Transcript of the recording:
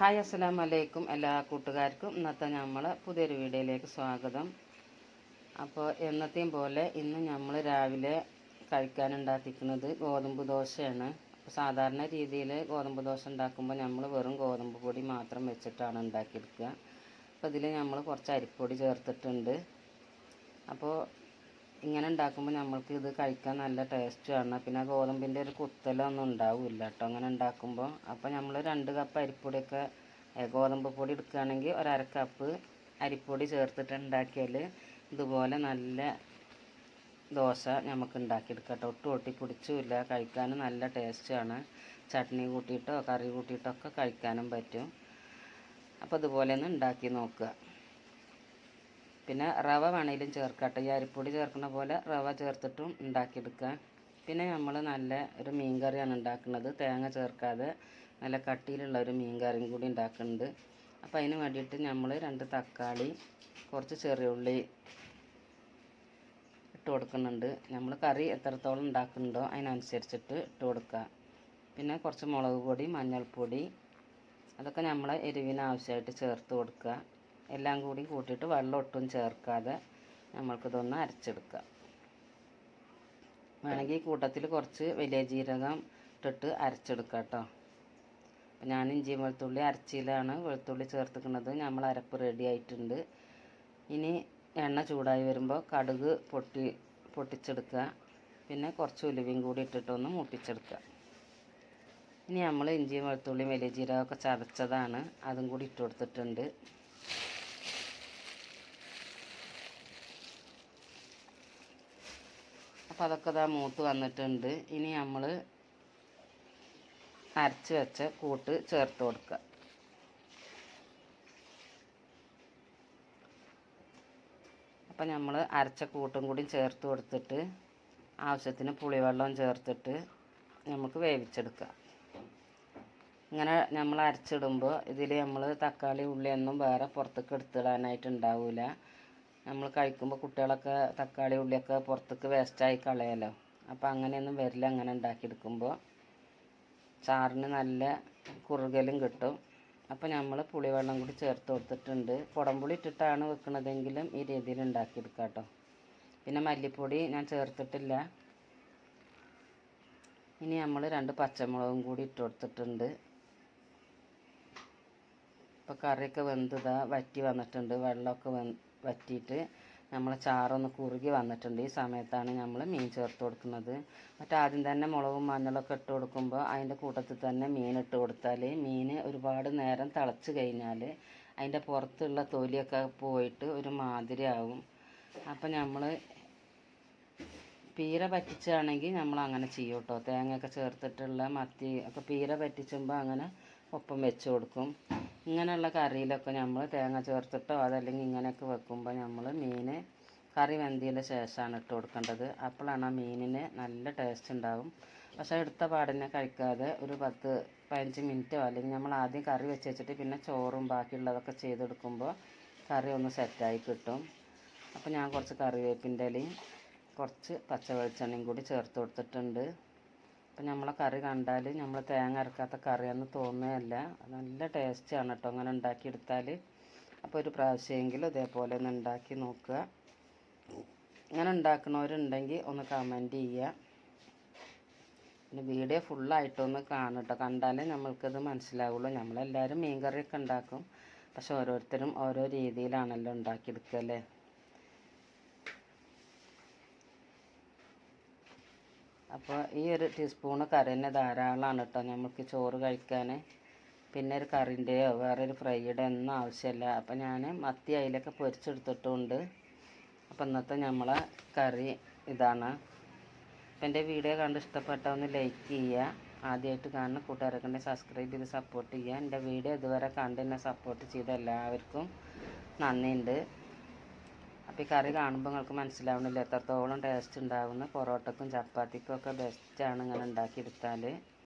Hi അസ്സലാം വലൈക്കും എല്ലാ കൂട്ടുകാർക്കും. ഇന്നത്തെ നമ്മൾ പുതിയൊരു വീഡിയോയിലേക്ക് സ്വാഗതം. അപ്പോൾ എന്നത്തെയും പോലെ ഇന്ന് നമ്മൾ രാവിലെ കഴിക്കാൻ ഉണ്ടാക്കിക്കുന്നത് ഗോതമ്പ് ദോശയാണ്. അപ്പോൾ സാധാരണ രീതിയിൽ ഗോതമ്പ് ദോശ ഉണ്ടാക്കുമ്പോൾ നമ്മൾ വെറും ഗോതമ്പ് പൊടി മാത്രം വെച്ചിട്ടാണ് ഉണ്ടാക്കിയെടുക്കുക. അപ്പോൾ ഇതിൽ നമ്മൾ കുറച്ച് അരിപ്പൊടി ചേർത്തിട്ടുണ്ട്. അപ്പോൾ ഇങ്ങനെ ഉണ്ടാക്കുമ്പോൾ നമ്മൾക്ക് ഇത് കഴിക്കാൻ നല്ല ടേസ്റ്റ് ആണ്. പിന്നെ ഗോതമ്പിന്റെ ഒരു കുത്തലൊന്നും ഉണ്ടാവില്ല കേട്ടോ അങ്ങനെ ഉണ്ടാക്കുമ്പോൾ അപ്പോൾ നമ്മൾ രണ്ട് കപ്പ് അരിപ്പൊടിയൊക്കെ ഗോതമ്പ് പൊടി എടുക്കുകയാണെങ്കിൽ ഒരര കപ്പ് അരിപ്പൊടി ചേർത്തിട്ട് ഉണ്ടാക്കിയാൽ ഇതുപോലെ നല്ല ദോശ നമുക്ക് ഉണ്ടാക്കിയെടുക്കാം കേട്ടോ ഒട്ടും ഒട്ടി പിടിച്ചുമില്ല. കഴിക്കാനും നല്ല ടേസ്റ്റാണ് ചട്നി കൂട്ടിയിട്ടോ കറി കൂട്ടിയിട്ടോ ഒക്കെ കഴിക്കാനും പറ്റും. അപ്പോൾ ഇതുപോലെ ഒന്ന് ഉണ്ടാക്കി നോക്കുക. പിന്നെ റവ വേണമെങ്കിലും ചേർക്കട്ടെ. ഈ അരിപ്പൊടി ചേർക്കുന്ന പോലെ റവ ചേർത്തിട്ടും ഉണ്ടാക്കിയെടുക്കുക. പിന്നെ നമ്മൾ നല്ല ഒരു മീൻ കറിയാണ് ഉണ്ടാക്കുന്നത്. തേങ്ങ ചേർക്കാതെ നല്ല കട്ടിയിലുള്ള ഒരു മീൻ കറിയും കൂടി ഉണ്ടാക്കുന്നുണ്ട്. അപ്പോൾ അതിന് വേണ്ടിയിട്ട് നമ്മൾ രണ്ട് തക്കാളി കുറച്ച് ചെറിയ ഉള്ളി ഇട്ട് കൊടുക്കുന്നുണ്ട്. നമ്മൾ കറി എത്രത്തോളം ഉണ്ടാക്കുന്നുണ്ടോ അതിനനുസരിച്ചിട്ട് ഇട്ട് കൊടുക്കുക. പിന്നെ കുറച്ച് മുളക് പൊടി മഞ്ഞൾപ്പൊടി അതൊക്കെ നമ്മൾ എരിവിന് ആവശ്യമായിട്ട് ചേർത്ത് കൊടുക്കുക. എല്ലാം കൂടി കൂട്ടിയിട്ട് വെള്ളം ഒട്ടും ചേർക്കാതെ നമ്മൾക്കിതൊന്ന് അരച്ചെടുക്കാം. വേണമെങ്കിൽ കൂട്ടത്തിൽ കുറച്ച് വലിയ ജീരകം ഇട്ടിട്ട് അരച്ചെടുക്കാം കേട്ടോ. അപ്പം ഞാൻ ഇഞ്ചി വെളുത്തുള്ളി അരച്ചിലാണ് വെളുത്തുള്ളി ചേർത്തിക്കുന്നത് നമ്മൾ അരപ്പ് റെഡി ആയിട്ടുണ്ട്. ഇനി എണ്ണ ചൂടായി വരുമ്പോൾ കടുക് പൊട്ടി പൊട്ടിച്ചെടുക്കുക. പിന്നെ കുറച്ച് ഉലുവയും കൂടി ഇട്ടിട്ടൊന്ന് മൂപ്പിച്ചെടുക്കുക. ഇനി നമ്മൾ ഇഞ്ചിയും വെളുത്തുള്ളിയും വലിയ ജീരകമൊക്കെ ചതച്ചതാണ്. അതും കൂടി ഇട്ട് കൊടുത്തിട്ടുണ്ട്. അപ്പോൾ അതൊക്കെ ഇതാ മൂത്ത് വന്നിട്ടുണ്ട്. ഇനി നമ്മൾ അരച്ച് വെച്ച കൂട്ട് ചേർത്ത് കൊടുക്കുക അപ്പം നമ്മൾ അരച്ച കൂട്ടും കൂടി ചേർത്ത് കൊടുത്തിട്ട് ആവശ്യത്തിന് പുളിവെള്ളം ചേർത്തിട്ട് നമുക്ക് വേവിച്ചെടുക്കാം. ഇങ്ങനെ നമ്മൾ അരച്ചിടുമ്പോൾ ഇതിൽ നമ്മൾ തക്കാളി ഉള്ളിയൊന്നും വേറെ പുറത്തേക്ക് എടുത്തിടാനായിട്ട് ഉണ്ടാവില്ല നമ്മൾ കഴിക്കുമ്പോൾ കുട്ടികളൊക്കെ തക്കാളി ഉള്ളിയൊക്കെ പുറത്തേക്ക് വേസ്റ്റായി കളയല്ലോ അപ്പോൾ അങ്ങനെയൊന്നും വരില്ല. അങ്ങനെ ഉണ്ടാക്കിയെടുക്കുമ്പോൾ ചാറിന് നല്ല കുറുകലും കിട്ടും. അപ്പോൾ നമ്മൾ പുളിവെള്ളം കൂടി ചേർത്ത് കൊടുത്തിട്ടുണ്ട്. കുടംപുളി ഇട്ടിട്ടാണ് വെക്കുന്നതെങ്കിലും ഈ രീതിയിൽ ഉണ്ടാക്കിയെടുക്കാം കേട്ടോ പിന്നെ മല്ലിപ്പൊടി ഞാൻ ചേർത്തിട്ടില്ല. ഇനി നമ്മൾ രണ്ട് പച്ചമുളകും കൂടി ഇട്ട് കൊടുത്തിട്ടുണ്ട്. ഇപ്പോൾ കറിയൊക്കെ വെന്തതാ വറ്റി വന്നിട്ടുണ്ട്. വെള്ളമൊക്കെ വെ വറ്റിയിട്ട് നമ്മൾ ചാറൊന്ന് കുറുകി വന്നിട്ടുണ്ട്. ഈ സമയത്താണ് നമ്മൾ മീൻ ചേർത്ത് കൊടുക്കുന്നത്. മറ്റേ ആദ്യം തന്നെ മുളകും മഞ്ഞളൊക്കെ ഇട്ട് കൊടുക്കുമ്പോൾ അതിന്റെ കൂട്ടത്തിൽ തന്നെ മീൻ ഇട്ട് കൊടുത്താൽ മീൻ ഒരുപാട് നേരം തിളച്ച് കഴിഞ്ഞാൽ അതിന്റെ പുറത്തുള്ള തൊലിയൊക്കെ പോയിട്ട് ഒരു മാതിരി ആവും അപ്പം നമ്മൾ പീര പറ്റിച്ചാണെങ്കിൽ നമ്മൾ അങ്ങനെ ചെയ്യും കേട്ടോ തേങ്ങയൊക്കെ ചേർത്തിട്ടുള്ള മത്തി ഒക്കെ പീര പറ്റിച്ചുമ്പോൾ അങ്ങനെ ഒപ്പം വെച്ച് കൊടുക്കും. ഇങ്ങനെയുള്ള കറിയിലൊക്കെ നമ്മൾ തേങ്ങ ചേർത്തിട്ടോ അതല്ലെങ്കിൽ ഇങ്ങനെയൊക്കെ വെക്കുമ്പോൾ നമ്മൾ മീൻ കറി വെന്തിയതിന്റെ ശേഷമാണ് ഇട്ട് കൊടുക്കേണ്ടത്. അപ്പോഴാണ് ആ മീനിന് നല്ല ടേസ്റ്റ് ഉണ്ടാവും. പക്ഷേ എടുത്ത പാടിനെ കഴിക്കാതെ ഒരു പത്ത് പതിനഞ്ച് മിനിറ്റോ അല്ലെങ്കിൽ നമ്മൾ ആദ്യം കറി വെച്ച് വെച്ചിട്ട് പിന്നെ ചോറും ബാക്കിയുള്ളതൊക്കെ ചെയ്തെടുക്കുമ്പോൾ കറി ഒന്ന് സെറ്റായി കിട്ടും. അപ്പോൾ ഞാൻ കുറച്ച് കറിവേപ്പിന്റെ ഇലയും കുറച്ച് പച്ച വെളിച്ചെണ്ണയും കൂടി ചേർത്ത് കൊടുത്തിട്ടുണ്ട്. അപ്പം നമ്മളെ കറി കണ്ടാൽ നമ്മൾ തേങ്ങ അരക്കാത്ത കറിയെന്ന് തോന്നുകയല്ല. നല്ല ടേസ്റ്റാണ് കേട്ടോ അങ്ങനെ ഉണ്ടാക്കിയെടുത്താൽ അപ്പോൾ ഒരു പ്രാവശ്യമെങ്കിലും ഇതേപോലെ ഒന്ന് ഉണ്ടാക്കി നോക്കുക. ഇങ്ങനെ ഉണ്ടാക്കുന്നവരുണ്ടെങ്കിൽ ഒന്ന് കമന്റ് ചെയ്യുക. പിന്നെ വീഡിയോ ഫുള്ളായിട്ടൊന്ന് കാണും കേട്ടോ കണ്ടാലേ നമ്മൾക്കത് മനസ്സിലാവുള്ളൂ. നമ്മളെല്ലാവരും മീൻ കറിയൊക്കെ ഉണ്ടാക്കും. പക്ഷെ ഓരോരുത്തരും ഓരോ രീതിയിലാണല്ലോ ഉണ്ടാക്കിയെടുക്കുക അല്ലേ? അപ്പോൾ ഈ ഒരു ടീസ്പൂണ് കറി തന്നെ ധാരാളമാണ് കേട്ടോ നമുക്ക് ചോറ് കഴിക്കാൻ പിന്നെ ഒരു കറിന്റെയോ വേറെ ഒരു ഫ്രൈയുടെ ഒന്നും ആവശ്യമില്ല അപ്പോൾ ഞാൻ മത്തി അയിലൊക്കെ പൊരിച്ചെടുത്തിട്ടുണ്ട്. അപ്പോൾ ഇന്നത്തെ നമ്മളെ കറി ഇതാണ്. അപ്പം എന്റെ വീഡിയോ കണ്ട് ഇഷ്ടപ്പെട്ട ഒന്ന് ലൈക്ക് ചെയ്യുക ആദ്യമായിട്ട് കാണുന്ന കൂട്ടുകാരൊക്കെ സബ്സ്ക്രൈബ് ചെയ്ത് സപ്പോർട്ട് ചെയ്യുക എന്റെ വീഡിയോ ഇതുവരെ കണ്ട് എന്നെ സപ്പോർട്ട് ചെയ്ത എല്ലാവർക്കും നന്ദിയുണ്ട്. ഈ കറി കാണുമ്പോൾ നിങ്ങൾക്ക് മനസ്സിലാവണില്ല എത്രത്തോളം ടേസ്റ്റ് ഉണ്ടാകുന്ന പൊറോട്ടക്കും ചപ്പാത്തിക്കും ഒക്കെ ബെസ്റ്റാണ് ഇങ്ങനെ ഉണ്ടാക്കിയെടുത്താൽ